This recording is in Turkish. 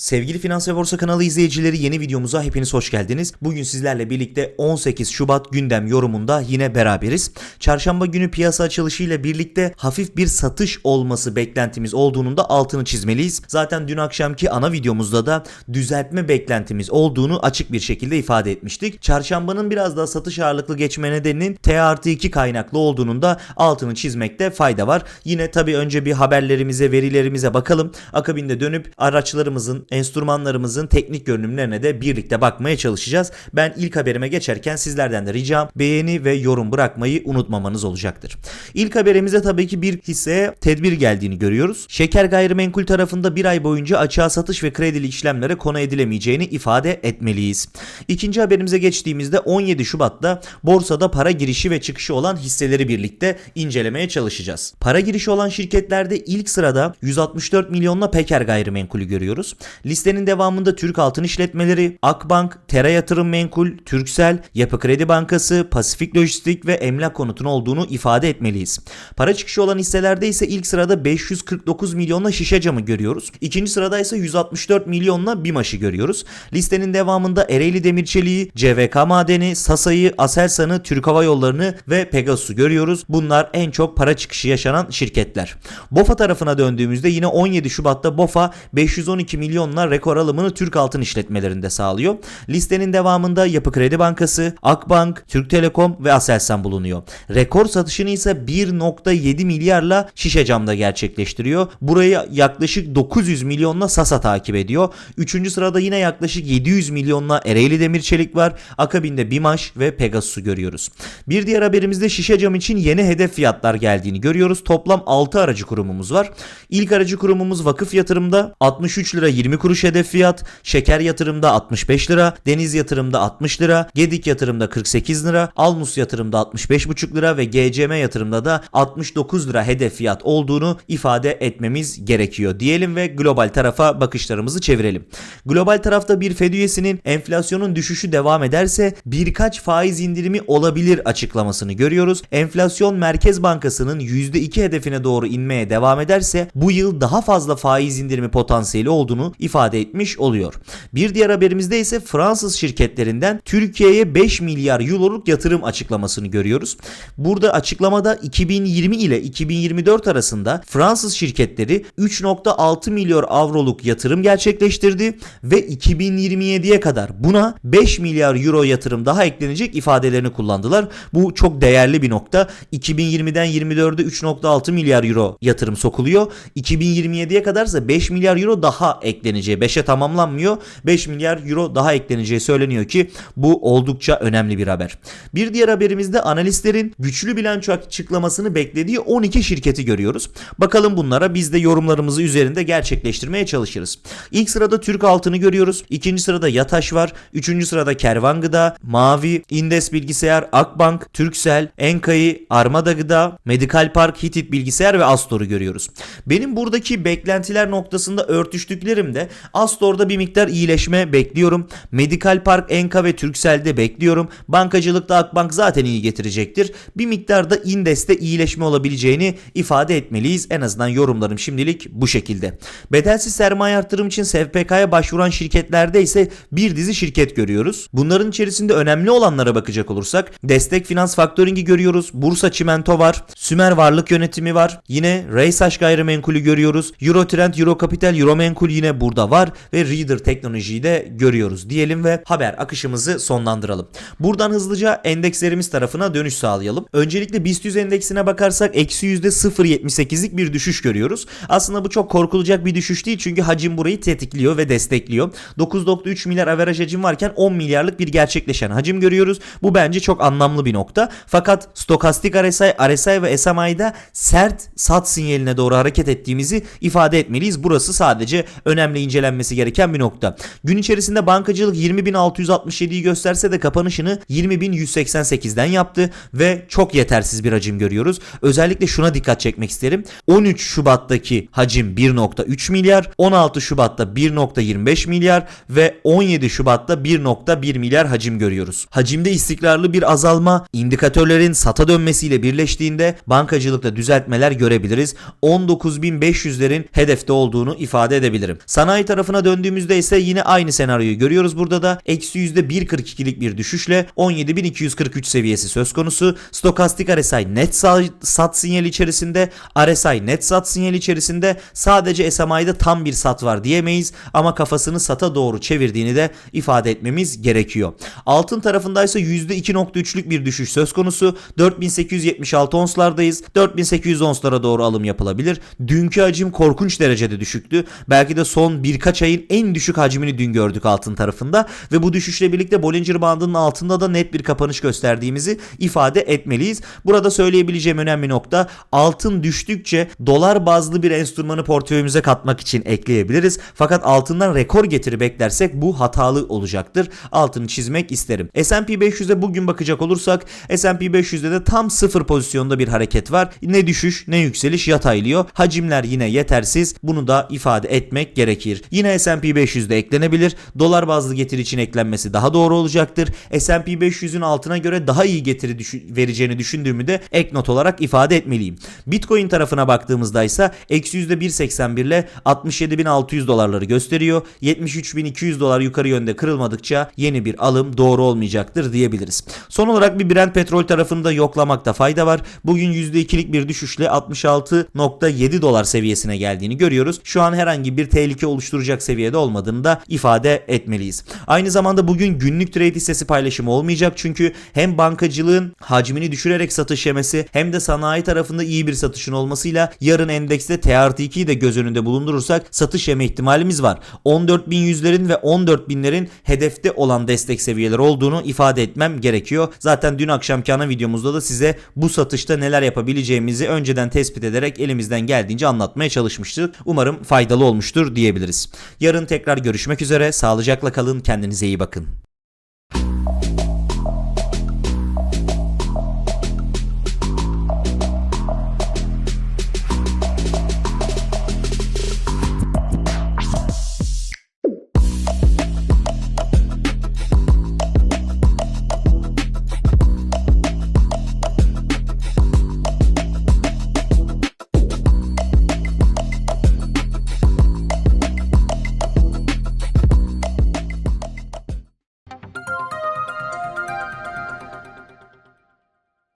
Sevgili Finans ve Borsa kanalı izleyicileri yeni videomuza hepiniz hoş geldiniz. Bugün sizlerle birlikte 18 Şubat gündem yorumunda yine beraberiz. Çarşamba günü piyasa açılışı birlikte hafif bir satış olması beklentimiz olduğunun da altını çizmeliyiz. Zaten dün akşamki ana videomuzda da düzeltme beklentimiz olduğunu açık bir şekilde ifade etmiştik. Çarşambanın biraz daha satış ağırlıklı geçme nedeninin T artı 2 kaynaklı olduğunun da altını çizmekte fayda var. Yine tabii önce bir haberlerimize, verilerimize bakalım. Akabinde dönüp araçlarımızın, enstrümanlarımızın teknik görünümlerine de birlikte bakmaya çalışacağız. Ben ilk haberime geçerken sizlerden de ricam beğeni ve yorum bırakmayı unutmamanız olacaktır. İlk haberimize tabii ki bir hisseye tedbir geldiğini görüyoruz. Şeker gayrimenkul tarafında bir ay boyunca açığa satış ve kredili işlemlere konu edilemeyeceğini ifade etmeliyiz. İkinci haberimize geçtiğimizde 17 Şubat'ta borsada para girişi ve çıkışı olan hisseleri birlikte incelemeye çalışacağız. Para girişi olan şirketlerde ilk sırada 164 milyonla Peker gayrimenkulü görüyoruz. Listenin devamında Türk Altın İşletmeleri, Akbank, Tera Yatırım Menkul, Türksel, Yapı Kredi Bankası, Pasifik Lojistik ve Emlak Konut'un olduğunu ifade etmeliyiz. Para çıkışı olan hisselerde ise ilk sırada 549 milyonla şişe camı görüyoruz. İkinci sırada ise 164 milyonla BİMAŞ'ı görüyoruz. Listenin devamında Ereğli Demirçeliği, CVK Madeni, Sasa'yı, Aselsan'ı, Türk Hava Yolları'nı ve Pegasus'u görüyoruz. Bunlar en çok para çıkışı yaşanan şirketler. BOFA tarafına döndüğümüzde yine 17 Şubat'ta BOFA 512 milyonla rekor alımını Türk Altın işletmelerinde sağlıyor. Listenin devamında Yapı Kredi Bankası, Akbank, Türk Telekom ve Aselsan bulunuyor. Rekor satışını ise 1.7 milyarla şişe camda gerçekleştiriyor. Burayı yaklaşık 900 milyonla Sasa takip ediyor. Üçüncü sırada yine yaklaşık 700 milyonla Ereğli Demir Çelik var. Akabinde Bimaş ve Pegasus'u görüyoruz. Bir diğer haberimizde şişe cam için yeni hedef fiyatlar geldiğini görüyoruz. Toplam 6 aracı kurumumuz var. İlk aracı kurumumuz Vakıf Yatırım'da 63 lira 20 kuruş hedef fiyat, Şeker Yatırım'da 65 lira, Deniz Yatırım'da 60 lira, Gedik Yatırım'da 48 lira, Almus Yatırım'da 65,5 lira ve GCM Yatırım'da da 69 lira hedef fiyat olduğunu ifade etmemiz gerekiyor diyelim ve global tarafa bakışlarımızı çevirelim. Global tarafta bir Fed üyesinin enflasyonun düşüşü devam ederse birkaç faiz indirimi olabilir açıklamasını görüyoruz. Enflasyon Merkez Bankası'nın %2 hedefine doğru inmeye devam ederse bu yıl daha fazla faiz indirimi potansiyeli olduğunu ifade etmiş oluyor. Bir diğer haberimizde ise Fransız şirketlerinden Türkiye'ye 5 milyar euroluk yatırım açıklamasını görüyoruz. Burada açıklamada 2020 ile 2024 arasında Fransız şirketleri 3.6 milyar avroluk yatırım gerçekleştirdi ve 2027'ye kadar buna 5 milyar euro yatırım daha eklenecek ifadelerini kullandılar. Bu çok değerli bir nokta. 2020'den 24'e 3.6 milyar euro yatırım sokuluyor. 2027'ye kadarsa 5 milyar euro daha ekleneceği 5'e tamamlanmıyor. 5 milyar euro daha ekleneceği söyleniyor ki bu oldukça önemli bir haber. Bir diğer haberimizde analistlerin güçlü bilanço açıklamasını beklediği 12 şirketi görüyoruz. Bakalım bunlara biz de yorumlarımızı üzerinde gerçekleştirmeye çalışırız. İlk sırada Türk Altın'ı görüyoruz. İkinci sırada Yataş var. Üçüncü sırada Kervan Gıda, Mavi, Indes Bilgisayar, Akbank, Türksel, Enka'yı, Armada Gıda, Medikal Park, Hitit Bilgisayar ve Astor'u görüyoruz. Benim buradaki beklentiler noktasında örtüştüklerimde Astor'da bir miktar iyileşme bekliyorum. Medikal Park, Enka ve Türksel'de bekliyorum. Bankacılıkta Akbank zaten iyi getirecektir. Bir miktarda Indes'te iyileşme olabileceğini ifade etmeliyiz. En azından yorumlarım şimdilik bu şekilde. Bedelsiz sermaye artırım için SPK'ya başvuran şirketlerde ise bir dizi şirket görüyoruz. Bunların içerisinde önemli olanlara bakacak olursak Destek Finans Faktöring'i görüyoruz. Bursa Çimento var. Sümer Varlık Yönetimi var. Yine Reysaş Gayrimenkulü görüyoruz. Eurotrend, Eurocapital, Euromenkul yine burada var ve Reader Teknolojiyi de görüyoruz diyelim ve haber akışımızı sonlandıralım. Buradan hızlıca endekslerimiz tarafına dönüş sağlayalım. Öncelikle BIST 100 endeksine bakarsak eksi %0.78'lik bir düşüş görüyoruz. Aslında bu çok korkulacak bir düşüş değil çünkü hacim burayı tetikliyor ve destekliyor. 9.3 milyar averaj hacim varken 10 milyarlık bir gerçekleşen hacim görüyoruz. Bu bence çok anlamlı bir nokta. Fakat stokastik RSI, RSI ve SMI'da sert sat sinyaline doğru hareket ettiğimizi ifade etmeliyiz. Burası sadece önemli incelenmesi gereken bir nokta. Gün içerisinde bankacılık 20.667'yi gösterse de kapanışını 20.188'den yaptı ve çok yetersiz bir hacim görüyoruz. Özellikle şuna dikkat çekmek isterim. 13 Şubat'taki hacim 1.3 milyar, 16 Şubat'ta 1.25 milyar ve 17 Şubat'ta 1.1 milyar hacim görüyoruz. Hacimde istikrarlı bir azalma indikatörlerin sata dönmesiyle birleştiğinde bankacılıkta düzeltmeler görebiliriz. 19.500'lerin hedefte olduğunu ifade edebilirim. Sanayi Sanayi tarafına döndüğümüzde ise yine aynı senaryoyu görüyoruz burada da. Eksi %1.42'lik bir düşüşle 17.243 seviyesi söz konusu. Stokastik RSI net sa- sat sinyali içerisinde, RSI net sat sinyali içerisinde sadece SMI'de tam bir sat var diyemeyiz ama kafasını sata doğru çevirdiğini de ifade etmemiz gerekiyor. Altın tarafındaysa %2.3'lük bir düşüş söz konusu. 4876 onslardayız. 4800 onslara doğru alım yapılabilir. Dünkü hacim korkunç derecede düşüktü. Belki de son birkaç ayın en düşük hacmini dün gördük altın tarafında ve bu düşüşle birlikte Bollinger Bandı'nın altında da net bir kapanış gösterdiğimizi ifade etmeliyiz. Burada söyleyebileceğim önemli nokta altın düştükçe dolar bazlı bir enstrümanı portföyümüze katmak için ekleyebiliriz. Fakat altından rekor getiri beklersek bu hatalı olacaktır. Altını çizmek isterim. S&P 500'e bugün bakacak olursak S&P 500'de de tam sıfır pozisyonda bir hareket var. Ne düşüş ne yükseliş yataylıyor. Hacimler yine yetersiz. Bunu da ifade etmek gerekir. Yine S&P 500'de eklenebilir. Dolar bazlı getiri için eklenmesi daha doğru olacaktır. S&P 500'ün altına göre daha iyi getiri düşü- vereceğini düşündüğümü de ek not olarak ifade etmeliyim. Bitcoin tarafına baktığımızda ise eksi %1.81 ile 67.600 dolarları gösteriyor. 73.200 dolar yukarı yönde kırılmadıkça yeni bir alım doğru olmayacaktır diyebiliriz. Son olarak bir Brent petrol tarafını da yoklamakta fayda var. Bugün %2'lik bir düşüşle 66.7 dolar seviyesine geldiğini görüyoruz. Şu an herhangi bir tehlike oluşturacak seviyede olmadığını da ifade etmeliyiz. Aynı zamanda bugün günlük trade hissesi paylaşımı olmayacak çünkü hem bankacılığın hacmini düşürerek satış yemesi hem de sanayi tarafında iyi bir satışın olmasıyla yarın endekste TRT2'yi de göz önünde bulundurursak satış yeme ihtimalimiz var. 14.100'lerin ve 14.000'lerin hedefte olan destek seviyeleri olduğunu ifade etmem gerekiyor. Zaten dün akşamki ana videomuzda da size bu satışta neler yapabileceğimizi önceden tespit ederek elimizden geldiğince anlatmaya çalışmıştık. Umarım faydalı olmuştur diyebiliriz. Yarın tekrar görüşmek üzere. Sağlıcakla kalın. Kendinize iyi bakın.